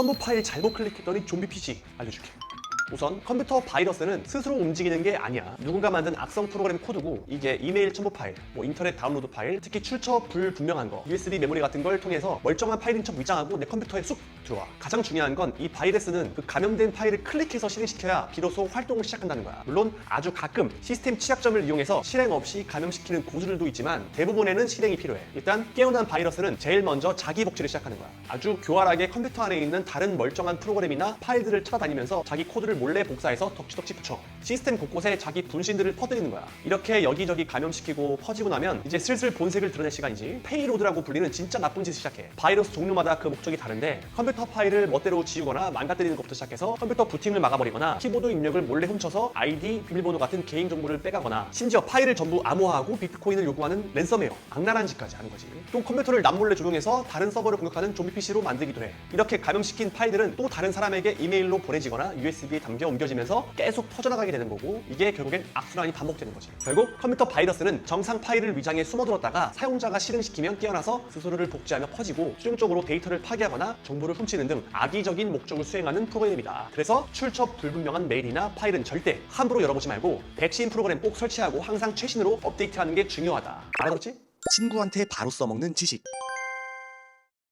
첨부 파일 잘못 클릭했더니 좀비 PC 알려줄게. 우선 컴퓨터 바이러스는 스스로 움직이는 게 아니야. 누군가 만든 악성 프로그램 코드고 이게 이메일 첨부 파일, 뭐 인터넷 다운로드 파일, 특히 출처 불분명한 거, USB 메모리 같은 걸 통해서 멀쩡한 파일인 척 위장하고 내 컴퓨터에 쑥 들어와. 가장 중요한 건 이 바이러스는 그 감염된 파일을 클릭해서 실행시켜야 비로소 활동을 시작한다는 거야. 물론 아주 가끔 시스템 취약점을 이용해서 실행 없이 감염시키는 고수들도 있지만 대부분에는 실행이 필요해. 일단 깨어난 바이러스는 제일 먼저 자기 복제를 시작하는 거야. 아주 교활하게 컴퓨터 안에 있는 다른 멀쩡한 프로그램이나 파일들을 찾아다니면서 자기 코드를 몰래 복사해서 덕지덕지 붙여. 시스템 곳곳에 자기 분신들을 퍼뜨리는 거야. 이렇게 여기저기 감염시키고 퍼지고 나면 이제 슬슬 본색을 드러낼 시간이지. 페이로드라고 불리는 진짜 나쁜 짓을 시작해. 바이러스 종류마다 그 목적이 다른데 컴퓨터 파일을 멋대로 지우거나 망가뜨리는 것부터 시작해서 컴퓨터 부팅을 막아버리거나 키보드 입력을 몰래 훔쳐서 아이디, 비밀번호 같은 개인 정보를 빼가거나 심지어 파일을 전부 암호화하고 비트코인을 요구하는 랜섬웨어, 악랄한 짓까지 하는 거지. 또 컴퓨터를 남몰래 조종해서 다른 서버를 공격하는 좀비 PC로 만들기도 해. 이렇게 감염시킨 파일들은 또 다른 사람에게 이메일로 보내지거나 USB에 담겨 옮겨지면서 계속 퍼져나가게 되는 거고 이게 결국엔 악순환이 반복되는 거지. 결국 컴퓨터 바이러스는 정상 파일을 위장해 숨어들었다가 사용자가 실행시키면 깨어나서 스스로를 복제하며 퍼지고 최종적으로 데이터를 파괴하거나 정보를 훔치는 등 악의적인 목적을 수행하는 프로그램이다. 그래서 출처 불분명한 메일이나 파일은 절대 함부로 열어보지 말고 백신 프로그램 꼭 설치하고 항상 최신으로 업데이트하는 게 중요하다. 알아들었지? 친구한테 바로 써먹는 지식.